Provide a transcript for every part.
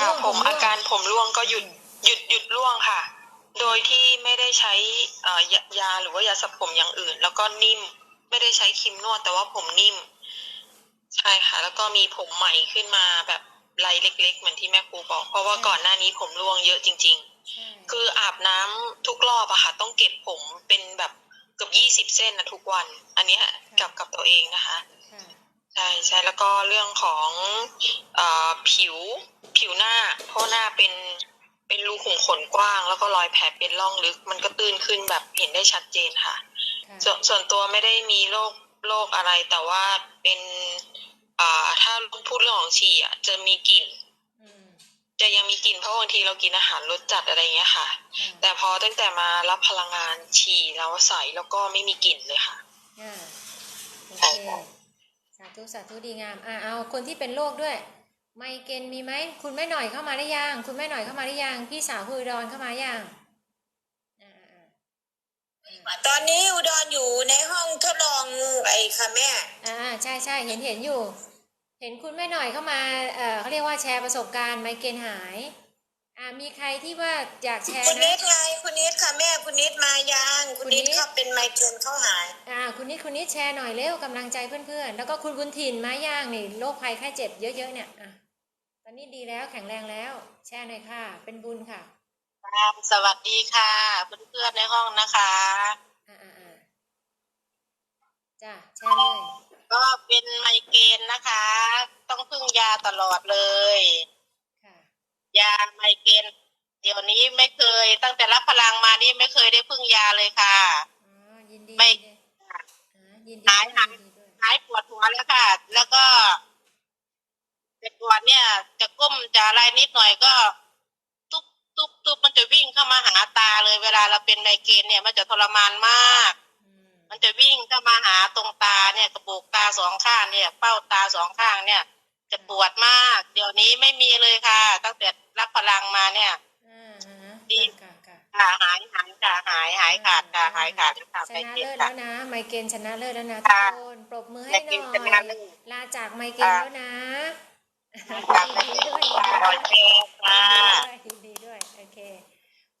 ค่ะร่วงผมร่วงอาการผมร่วงก็หยุดหยุดหยุดร่วงค่ะ โดยที่ไม่ได้ใช้เอ่อยายาหรือว่ายาสระผมอย่างอื่น แล้วก็นิ่มไม่ได้ใช้ครีมนวดแต่ว่าผมนิ่ม ใช่ค่ะ แล้วก็มีผมใหม่ขึ้นมาแบบไรเล็ก ๆ เหมือนที่แม่ครูบอก เพราะว่าก่อนหน้านี้ผมร่วงเยอะจริงใช่ๆคืออาบน้ำทุกรอบอะค่ะต้องเก็บผมเป็นแบบเกือบยี่สิบเส้นนะทุกวัน อันนี้ค่ะกับกับตัวเองนะคะค่ะใช่ใช่แล้วก็เรื่องของเออผิว ผิวหน้า เพราะหน้าเป็นเป็นรูขุมขนกว้าง แล้วก็รอยแผลเป็นร่องลึก มันก็ตื้นขึ้นแบบเห็นได้ชัดเจนค่ะค่ะส่วนส่วนตัวไม่ได้มีโรคโรคอะไรแต่ว่าเป็นอ่าถ้าพูดเรื่องของฉี่อะจะมีกลิ่นอืมจะยังมีกลิ่นเพราะบางทีเรากินอาหารรสจัดอะไรเงี้ยค่ะค่ะ แต่พอตั้งแต่มารับพลังงานฉี่แล้วใสแล้วก็ไม่มีกลิ่นเลยค่ะอ่าโอเคสาธุสาธุดีงามอ่าเอาคนที่เป็นโรคด้วย ไมเกรนมีไหมคุณแม่หน่อยเข้ามาได้ยัง คุณแม่หน่อยเข้ามาได้ยัง พี่สาวคุณอุดรเข้ามายังอ่าอ่าอ่าตอนนี้อุดรอยู่ในห้องทดลองไอ้ค่ะแม่ อ่าใช่ใช่เห็นเห็นอยู่ เห็นคุณแม่หน่อยเข้ามาเอ่อเขาเรียกว่าแชร์ประสบการณ์ไมเกรนหาย อ่ามีใครที่ว่าอยากแชร์คุณนินะดไงคุณนิดค่ะแม่คุณนิดมายังคุณนิดคุณนิดเขาเป็นไมเกรนเขาหาย อ่า คุณนิดคุณนิดแชร์หน่อยเร็วกำลังใจเพื่อนๆแล้วก็คุณบุญถิ่นมาย่างนี่โรคภัยไข้เจ็บเยอะๆเนี่ยอะ ตอนนี้ดีแล้วแข็งแรงแล้ว แชร์หน่อยค่ะ เป็นบุญค่ะครับสวัสดีค่ะเพื่อนๆในห้องนะคะอ่าอ่าอ่าจ้ะแชร์เลยก็เป็นไมเกรนนะคะ ต้องพึ่งยาตลอดเลย ค่ะ ยาไมเกรนเดี๋ยวนี้ไม่เคย ตั้งแต่รับพลังมานี่ไม่เคยได้พึ่งยาเลยค่ะ อ๋อยินดีไม่ยินดีอ่ายินดีหายด้วยหายยินดีด้วย หายปวดหัวแล้วค่ะ แล้วก็แต่ ก่อนเนี่ย จะก้มจะอะไรนิดหน่อยก็ตุ๊บตุ๊บตุ๊บมันจะวิ่งเข้ามาหาตาเลย เวลาเราเป็นไมเกรนเนี่ย มันจะทรมานมากอืมมันจะวิ่งเข้ามาหาตรงตาเนี่ยกระโปกตาสองข้างเนี่ย เป้าตาสองข้างเนี่ย จะปวดมาก เดี๋ยวนี้ไม่มีเลยค่ะ ตั้งแต่รับพลังมาเนี่ยอ่าฮะดีค่ะค่ะค่ะหายหายค่ะหายหายขาดค่ะหายขาดค่ะชไม่นะเจ็บเลิศค่ะแล้วนะไมเกรนชนะเลิศแล้วนะทุกค่ะคนปรบมือให้หน่ไมเกรนชนะอยเลิศลาจากไมเกรนค่ะแล้วนะค่ะ ยินดีด้วยยินขอดีแชด้วยร์ค่ะ ยินดีด้วย โอเค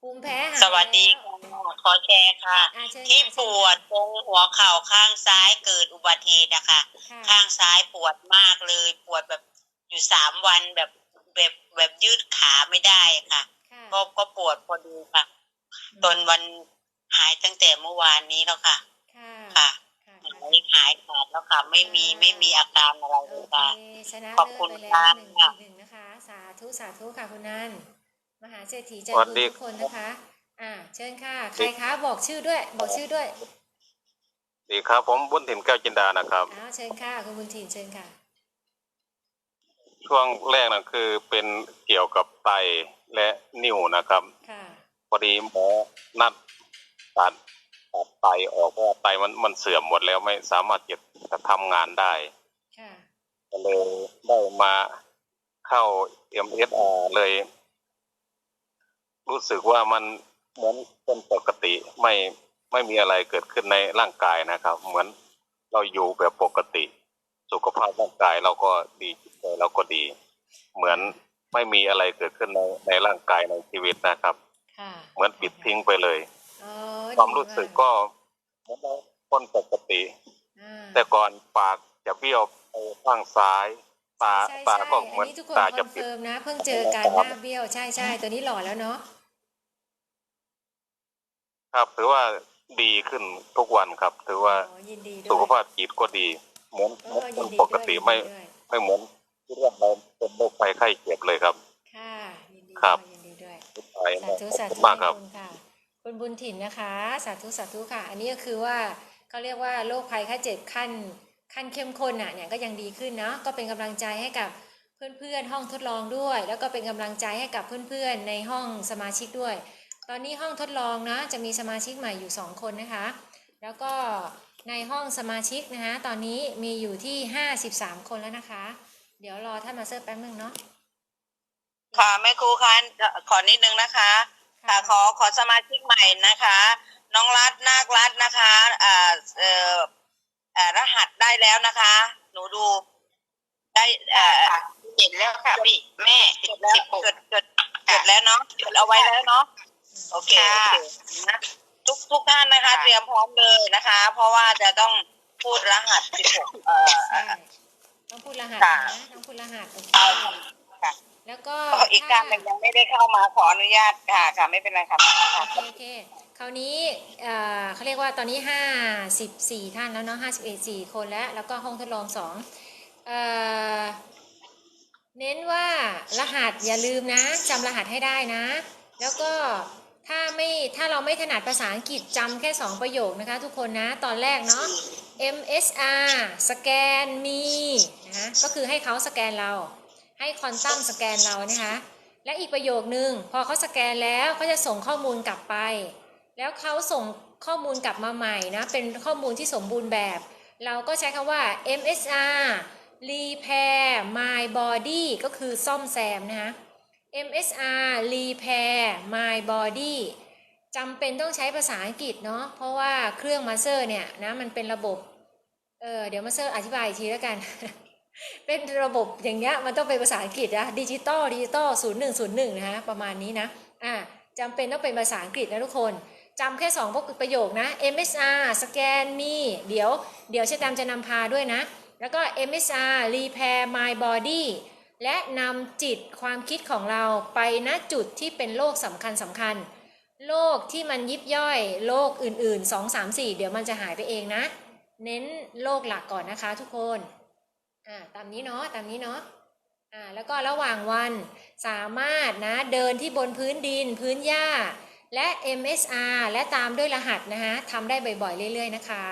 ภูมิแพ้หายสวัสดีแล้วค่ะขอแชร์ค่ะ อะเชิญที่ค่ะปวดตรงหัวเข่าข้างซ้ายเกิดอุบัติเหตุนะคะ ค่ะข้างซ้ายปวดมากเลย ปวดแบบอยู่สามวันแบบแบบแบบยืดขาไม่ได้ค่ะ ค่ะก็ก็ปวดพอดูค่ะ ตอนวันหายตั้งแต่เมื่อวานนี้แล้วค่ะ ค่ะ ค่ะค่ะ หายหายขาดแล้วค่ะ ไม่มีไม่มีอาการอะไรเลโอยเคค่ะชนะขอบเลิคุศณไปแล้วหนึ่งค่ะอีกหนึ่งนะคะ สาธุสาธุค่ะคุณนันมหาเศรษฐีใจสวัสบุญดี ทุกคนนะคะ อ่า เชิญค่ะ ใครคะบอกชื่อด้วย บอกชื่อด้วยดีครับผมบุญถิ่นแก้วจินดานะครับ อ้าวเชิญค่ะคุณบุญถิ่นเชิญค่ะ ช่วงแรกนะคือเป็นเกี่ยวกับไตและนิ่วนะครับ ค่ะ พอดีหมอนัดตัด ตัดไตออกเพราะว่าไตมันมันเสื่อมหมดแล้วไม่สามารถจะจะทำงานได้ ค่ะก็เลยได้มาเข้า MSR เลย รู้สึกว่ามันเหมือนเป็นปกติไม่ไม่มีอะไรเกิดขึ้นในร่างกายนะครับ เหมือนเราอยู่แบบปกติ สุขภาพร่างกายเราก็ดีจิตใจเราก็ดี เหมือนไม่มีอะไรเกิดขึ้นในในร่างกายในชีวิตนะครับ ค่ะเหมือนปิดทิ้งไปเลย อ๋อ ความรู้สึกก็เหมือนเราคนปกติอ่าแต่ก่อนปากจะเบี้ยวไปข้างซ้ายตาใช่ตาใช่ก็อัเหมือนนี้ทุกคนตาคจะอนปิดเฟิร์มนะเพิ่งเจอกันหน้าเบี้ยวใช่ใช่ตัวนี้หล่อแล้วเนาะครับถือว่าดีขึ้นทุกวันครับ ถือว่าอ๋อยินดีด้วยสุขภาพจิตก็ดีเหมือนเอเหมือนอคยินนดีปด้วยกติยินไม่ดีด้วยไม่เหมือนที่เรื่องเราเป็นโรคภัยไข้เจ็บเลยครับ ค่ะยินดีครัด้วยบยินดีด้วยไปสาธุขอบสาคุธุณมากครับขอณ คุณบุญถิ่นนะคะ สาธุสาธุค่ะ อันนี้ก็คือว่าเขาเรียกว่าโรคภัยไข้เจ็บขั้นขั้นเข้มข้นอะเนี่ยก็ยังดีขึ้นเนาะก็เป็นกำลังใจให้กับเพื่อนๆห้องทดลองด้วย แล้วก็เป็นกำลังใจให้กับเพื่อนๆในห้องสมาชิกด้วย ตอนนี้ห้องทดลองนะจะมีสมาชิกใหม่อยู่ 2 คนนะคะ แล้วก็ในห้องสมาชิกนะคะตอนนี้มีอยู่ที่ 53 คนแล้วนะคะ เดี๋ยวรอท่านมาเซอร์แป๊บนึงเนาะค่ะแม่ครูคะขอนิดนึงนะคะ ค่ะขอขอสมาชิกใหม่นะคะ น้องรัตนาครัตนะคะอ่าเอ่อเอ่อรหัสได้แล้วนะคะ หนูดูได้เอ่อเจ็ดแล้วค่ะพี่แม่จดแล้วสิบหกจดจดจดแล้วเนาะจดเอาไว้แล้วเนาะโอเคโอค่ะ เคนะทุกทุกท่านนะคะเตรียมพร้อมเลยนะคะ เพราะว่าจะต้องพูดรหัส 16 เอ่อ ใช่ต้องพูดรหัสค่ะ นะต้องพูดรหัสโอเคเอาค่ะ แล้วก็อ๋ออีกท่านหนึ่งยังไม่ได้เข้ามาขออนุญาตค่ะค่ะไม่เป็นไรค่ะโอเคโอเคคราวนี้เอ่อเขาเรียกว่าตอนนี้ 54 ท่านแล้วเนาะ51 4 คนแล้ว แล้วก็ห้องทดลอง2เอ่อเน้นว่ารหัสอย่าลืมนะจำรหัสให้ได้นะ แล้วก็ถ้าไม่ถ้าเราไม่ถนัดภาษาอังกฤษจำแค่ 2 ประโยคนะคะทุกคนนะ ตอนแรกเนาะ MSR สแกนมีนะคะก็คือให้เขาสแกนเรา ให้คอนตัมสแกนเรานะคะและอีกประโยคนึงพอเขาสแกนแล้วเขาจะส่งข้อมูลกลับไป แล้วเขาส่งข้อมูลกลับมาใหม่นะเป็นข้อมูลที่สมบูรณ์แบบ เราก็ใช้คำว่า MSR repair my body ก็คือซ่อมแซมนะคะ MSR repair my body จำเป็นต้องใช้ภาษาอังกฤษเนาะเพราะว่าเครื่องมาเตอร์เนี่ยนะมันเป็นระบบ เออเดี๋ยวมาเตอร์อธิบายอีกทีแล้วกัน เป็นระบบอย่างเงี้ยมันต้องเป็นภาษาอังกฤษนะดิจิตอลดิจิตอลศูนย์หนึ่งศูนย์หนึ่งนะฮะประมาณนี้นะอ่าจำเป็นต้องเป็นภาษาอังกฤษนะทุกคนจำแค่สองพวกประโยคนะ MSR สแกนมีเดี๋ยวเดี๋ยวเชตามจะนำพาด้วยนะ แล้วก็ MSR repair my body และนำจิตความคิดของเราไปณจุดที่เป็นโลกสำคัญสำคัญโลกที่มันยิบย่อยโลกอื่นๆ 2 3 4 เดี๋ยวมันจะหายไปเองนะ เน้นโลกหลักก่อนนะคะทุกคน อ่าตามนี้เนาะตามนี้เนาะอ่าแล้วก็ระหว่างวันสามารถนะเดินที่บนพื้นดิน พื้นหญ้า และ MSR และตามด้วยรหัสนะคะทำได้บ่อยๆ เรื่อย ๆ นะคะ